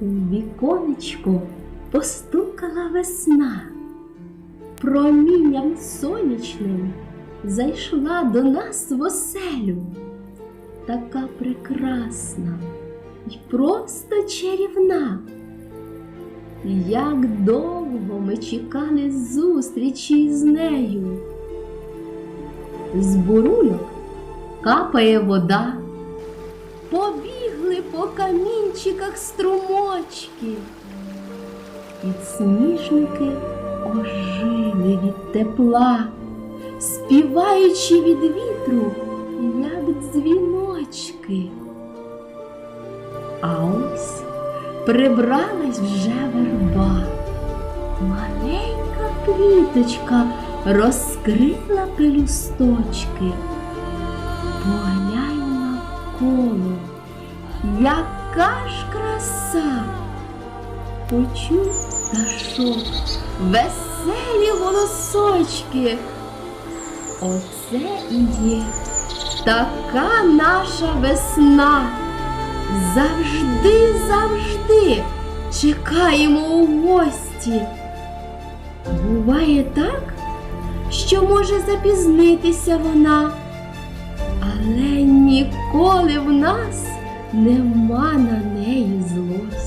У віконечко постукала весна, промінням сонячним зайшла до нас в оселю, така прекрасна й просто чарівна. Як довго ми чекали зустрічі з нею. З бурульок капає вода, побігли по камінчиках струмочки. Підсніжники ожили від тепла, співаючи від вітру, як дзвіночки. А ось прибралась вже верба. Маленька квіточка розкрила пелюсточки. Навколо, яка ж краса! Почув пташок веселі голосочки. Оце і є така наша весна. Завжди, завжди чекаємо у гості. Буває так, що може запізнитися вона, але ніколи в нас нема на неї злості.